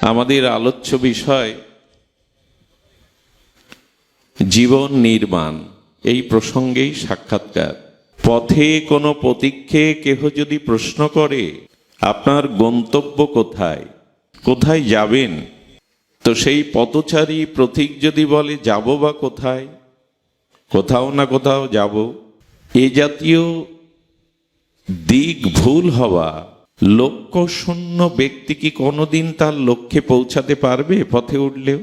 আমাদের আলোচ্য বিষয় জীবন নির্মাণ। এই প্রসঙ্গেই সাক্ষাৎকার। পথে কোনো প্রতীক্ষে কেহ যদি প্রশ্ন করে, আপনার গন্তব্য কোথায়? কোথায় যাবেন? তো সেই পথচারী প্রতীক যদি বলে, যাব বা কোথায়? কোথাও না কোথাও যাব। এ জাতীয় দিক ভুল হওয়া লক্ষ্য শূন্য ব্যক্তি কি কোনোদিন তার লক্ষ্যে পৌঁছাতে পারবে পথে উঠলেও?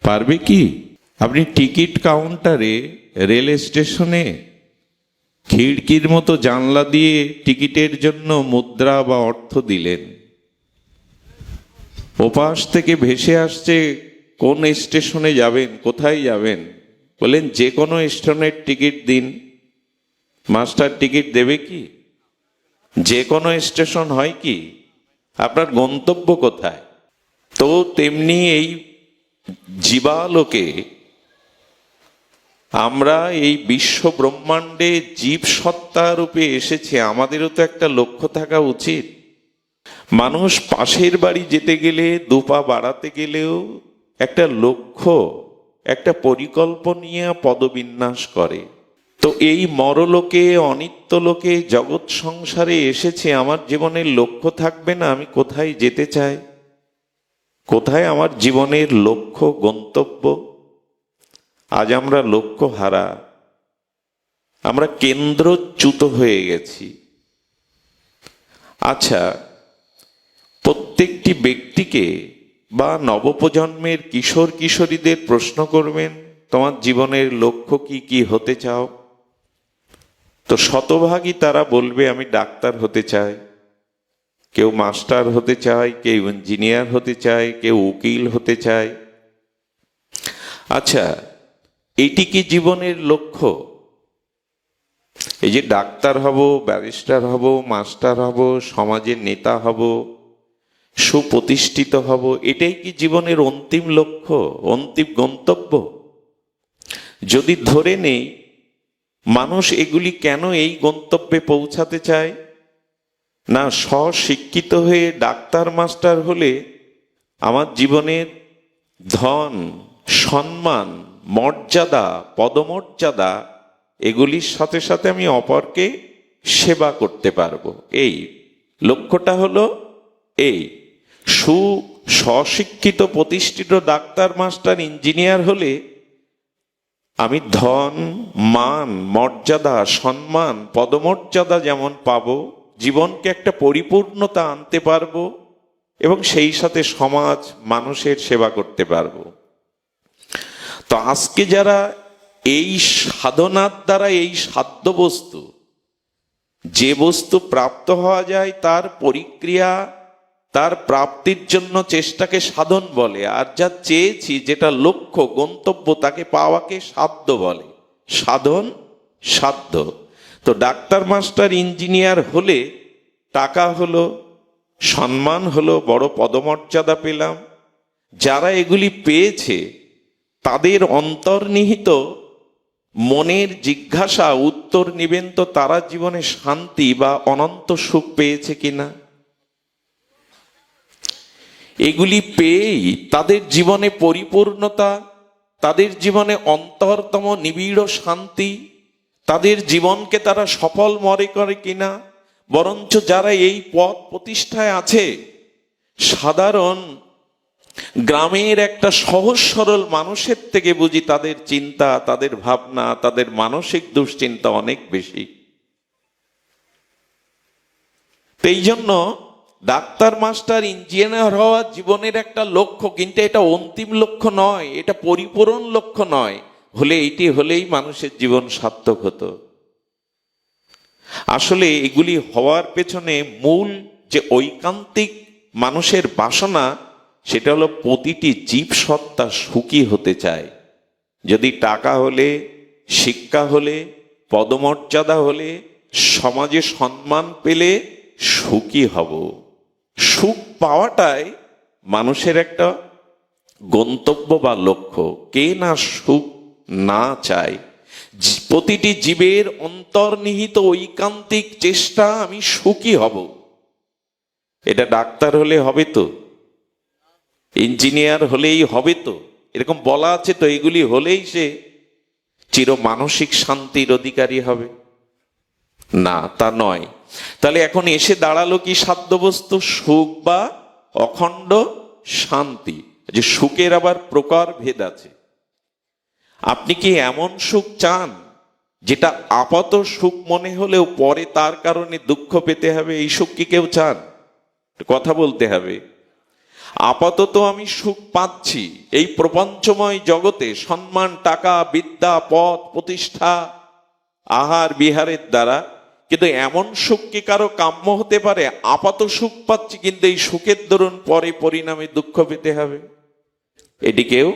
পারবে কি? আপনি টিকিট কাউন্টারে, রেল স্টেশনে, খিড়কির মতো জানলা দিয়ে টিকিটের জন্য মুদ্রা বা অর্থ দিলেন। ওপাশ থেকে ভেসে আসছে, কোন স্টেশনে যাবেন, কোথায় যাবেন? বলেন, যে কোনো স্টেশনের টিকিট দিন। মাস্টার টিকিট দেবে কি? যে কোনো স্টেশন হয় কি, আপনার গন্তব্য কোথায়? তো তেমনি এই জীবালোকে আমরা এই বিশ্ব ব্রহ্মাণ্ডে জীব সত্তা রূপে এসেছি, আমাদেরও তো একটা লক্ষ্য থাকা উচিত। মানুষ পাশের বাড়ি যেতে গেলে দুপা বাড়াতে গেলেও একটা লক্ষ্য, একটা পরিকল্পনীয় পদবিন্যাস করে। তো এই মরলোকে অনিত্য লোকে জগৎ সংসারে এসেছে, আমার জীবনের লক্ষ্য থাকবে না, আমি কোথায় যেতে চাই? কোথায় আমার জীবনের লক্ষ্য, গন্তব্য? আজ আমরা লক্ষ্য হারা। আমরা কেন্দ্রচ্যুত হয়ে গেছি। আচ্ছা প্রত্যেকটি ব্যক্তিকে বা নবপ্রজন্মের কিশোর কিশোরীদের প্রশ্ন করবেন, তোমার জীবনের লক্ষ্য কি কি হতে চাও? তো শতভাগই তারা বলবে, আমি ডাক্তার হতে চাই। কেউ মাস্টার হতে চায় কেউ ইঞ্জিনিয়ার হতে চায় কেউ উকিল হতে চায় আচ্ছা এটি কি জীবনের লক্ষ্য? এই যে ডাক্তার হব, ব্যারিস্টার হব, মাস্টার হব, সমাজের নেতা হব, সুপ্রতিষ্ঠিত হব, এটাই কি জীবনের অন্তিম লক্ষ্য, অন্তিম গন্তব্য? যদি ধরে নেই মানুষ এগুলি কেন এই গন্তব্যে পৌঁছাতে চায়? না, স্বশিক্ষিত হয়ে ডাক্তার, মাস্টার হলে আমার জীবনের ধন, সম্মান, মর্যাদা, পদমর্যাদা এগুলির সাথে সাথে আমি অপরকে সেবা করতে পারব। এই লক্ষ্যটা হলো এই। সু, স্বশিক্ষিত প্রতিষ্ঠিত ডাক্তার, মাস্টার, ইঞ্জিনিয়ার হলে আমি ধন, মান, মর্যাদা, সম্মান, পদমর্যাদা যেমন পাব, জীবনকে একটা পরিপূর্ণতা আনতে পারব এবং সেই সাথে সমাজ, মানুষের সেবা করতে পারব। তো আজকে যারা এই সাধনার দ্বারা এই সাধ্য বস্তু, যে বস্তু প্রাপ্ত হওয়া যায়, তার পরিক্রিয়া তার প্রাপ্তির জন্য চেষ্টাকে সাধন বলে, আর যা চেয়েছি যেটা লক্ষ্য, গন্তব্য তাকে পাওয়াকে সাধ্য বলে। সাধন সাধ্য। তো ডাক্তার মাস্টার ইঞ্জিনিয়ার হলে টাকা হলো, সম্মান হলো, বড় পদমর্যাদা পেলাম। যারা এগুলি পেয়েছে, তাদের অন্তর্নিহিত মনের জিজ্ঞাসা, উত্তর নিবেন তো তারা জীবনে শান্তি বা অনন্ত সুখ পেয়েছে কিনা। এগুলি পেয়েই তাদের জীবনে পরিপূর্ণতা, তাদের জীবনে অন্তরতম নিবিড় শান্তি, তাদের জীবনকে তারা সফল মনে করে কিনা, বরঞ্চ যারা এই পথ প্রতিষ্ঠায় আছে, সাধারণ গ্রামের একটা সহজ সরল মানুষের থেকে বুঝি তাদের চিন্তা, তাদের ভাবনা, তাদের মানসিক দুশ্চিন্তা অনেক বেশি। এই জন্য ডাক্তার, মাস্টার, ইঞ্জিনিয়ার হওয়া জীবনের একটা লক্ষ্য, কিন্তু এটা অন্তিম লক্ষ্য নয়, এটা পরিপূরণ লক্ষ্য নয়। হলে এটি হলেই মানুষের জীবন সার্থক হতো। আসলে এগুলি হওয়ার পেছনে মূল যে ঐকান্তিক মানুষের বাসনা, সেটা হলো প্রতিটি জীব সত্তা সুখী হতে চায়। যদি টাকা হলে, শিক্ষা হলে, পদমর্যাদা হলে, সমাজে সম্মান পেলে সুখী হব। সুখ পাওয়াটাই মানুষের একটা গন্তব্য বা লক্ষ্য। কে না সুখ না চায়? প্রতিটি জীবের অন্তর্নিহিত ঐকান্তিক চেষ্টা আমি সুখী হব। এটা ডাক্তার হলে হবে তো? ইঞ্জিনিয়ার হলেই হবে তো? এরকম বলা আছে তো, এগুলি হলেই সে চির মানসিক শান্তির অধিকারী হবে। না, তা নয়। তাহলে এখন এসে দাঁড়াল কি সাধ্যবস্তু, সুখ বা অখণ্ড শান্তি? যে সুখের আবার প্রকার ভেদ আছে। আপনি কি এমন সুখ চান, যেটা আপাত সুখ মনে হলেও পরে তার কারণে দুঃখ পেতে হবে? এই সুখ কি কেউ চান? কথা বলতে হবে। আপাতত আমি সুখ পাচ্ছি। এই প্রপঞ্চময় জগতে সম্মান, টাকা, বিদ্যা পদ প্রতিষ্ঠা, আহার, বিহারের দ্বারা কিন্তু এমন সুখ কি কারও কাম্য হতে পারে, আপাত সুখ পাচ্ছি, কিন্তু এই সুখের দরুন পরে পরিণামে দুঃখ পেতে হবে। এটি কেউ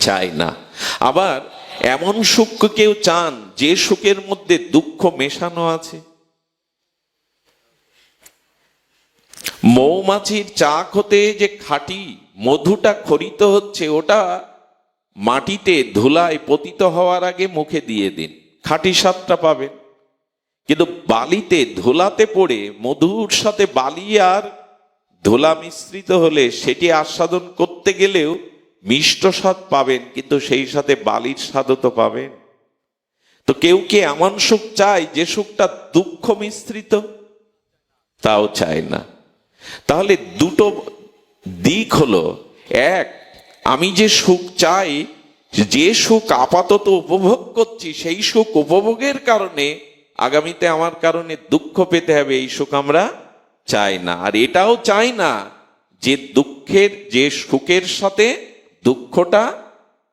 চায় না। আবার এমন সুখ কেউ চান, যে সুখের মধ্যে দুঃখ মেশানো আছে। মৌমাছির চাক হতে যে খাঁটি মধুটা খরিত হচ্ছে, ওটা মাটিতে ধুলায় পতিত হওয়ার আগে মুখে দিয়ে দিন। খাঁটি স্বাদটা পাবেন। কিন্তু বালিতে ধুলাতে পড়ে মধুর সাথে বালি আর ধুলা মিশ্রিত হলে সেটি আস্বাদন করতে গেলেও মিষ্ট স্বাদ পাবেন, কিন্তু সেই সাথে বালির স্বাদও তো পাবেন। তো কেউ কি এমন সুখ চায় যে সুখটা দুঃখ মিশ্রিত? তাও চায় না। তাহলে দুটো দিক হলো, এক, আমি যে সুখ চাই, যে সুখ আপাতত উপভোগ করছি, সেই সুখ উপভোগের কারণে আগামীতে আমার কারণে দুঃখ পেতে হবে, এই সুখ আমরা চাই না। আর এটাও চাই না যে দুঃখের, যে সুখের সাথে দুঃখটা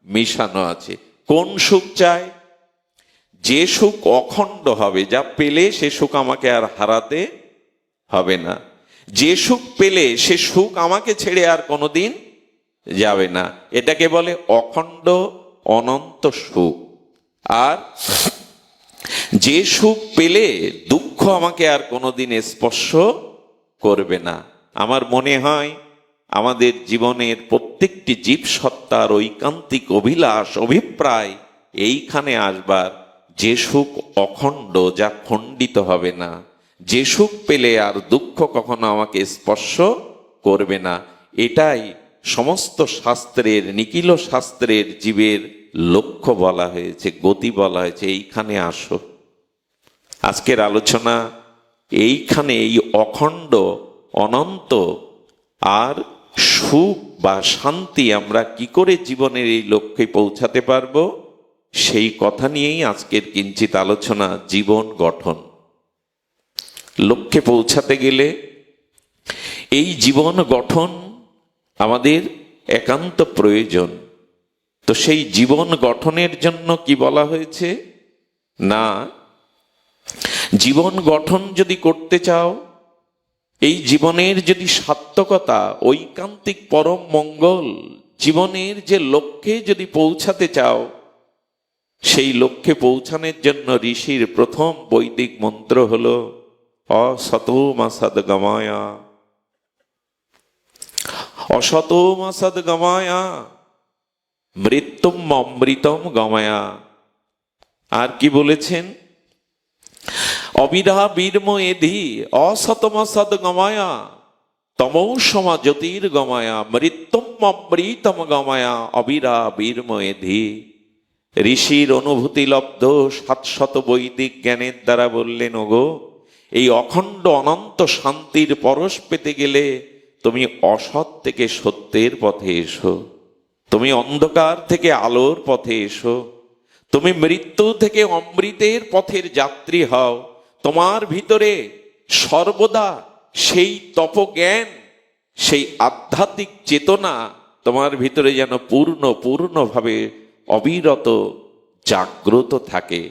মিশানো আছে। কোন সুখ চায় যে সুখ অখণ্ড হবে, যা পেলে সে সুখ আমাকে আর হারাতে হবে না। যে সুখ পেলে সে সুখ আমাকে ছেড়ে আর কোনোদিন যাবে না। এটাকে বলে অখণ্ড অনন্ত সুখ। আর যে সুখ পেলে দুঃখ আমাকে আর কোনোদিন স্পর্শ করবে না। আমার মনে হয় আমাদের জীবনের প্রত্যেকটি জীব সত্তার ঐকান্তিক অভিলাষ, অভিপ্রায় এইখানে আসবার। যে সুখ অখণ্ড, যা খণ্ডিত হবে না। যে সুখ পেলে আর দুঃখ কখনো আমাকে স্পর্শ করবে না। এটাই সমস্ত শাস্ত্রের, নিখিল শাস্ত্রের জীবের লক্ষ্য বলা হয়েছে, গতি বলা হয়েছে, এইখানে আসো। আজকের আলোচনা এইখানে এই অখণ্ড, অনন্ত আর সুখ বা শান্তি আমরা কি করে জীবনের এই লক্ষ্যে পৌঁছাতে পারব? সেই কথা নিয়েই আজকের কিঞ্চিত আলোচনা, জীবন গঠন। লক্ষ্যে পৌঁছাতে গেলে এই জীবন গঠন আমাদের একান্ত প্রয়োজন। তো সেই জীবন গঠনের জন্য কি বলা হয়েছে? না জীবন গঠন যদি করতে চাও, এই জীবনের যদি সার্থকতা, ঐকান্তিক পরম মঙ্গল, জীবনের যে লক্ষ্যে যদি পৌঁছাতে চাও, সেই লক্ষ্যে পৌঁছানোর জন্য ঋষির প্রথম বৈদিক মন্ত্র হল অসতোমাসাদ গমায়া অসতোমাসাদ গমায়া মৃত্যুম অমৃতম গমায়া। আর কি বলেছেন? অবিরা বীরম এধি অসতমসদ গমায়া তমৌ সমা জ্যোতির গমায়া মৃত্যুম অমৃতম গমায়া অবিরা বীরম এধি। ঋষির অনুভূতি লব্ধ, সাতশত বৈদিক জ্ঞানের দ্বারা বললেন, ওগো, এই অখণ্ড অনন্ত শান্তির পরশ পেতে গেলে তুমি অসৎ থেকে সত্যের পথে এসো। তুমি অন্ধকার থেকে আলোর পথে এসো। তুমি মৃত্যু থেকে অমৃতের পথের যাত্রী হও। তোমার ভিতরে সর্বদা সেই তপজ্ঞান, সেই আধ্যাত্মিক চেতনা তোমার ভিতরে যেন পূর্ণ পূর্ণভাবে অবিরত জাগ্রত থাকে।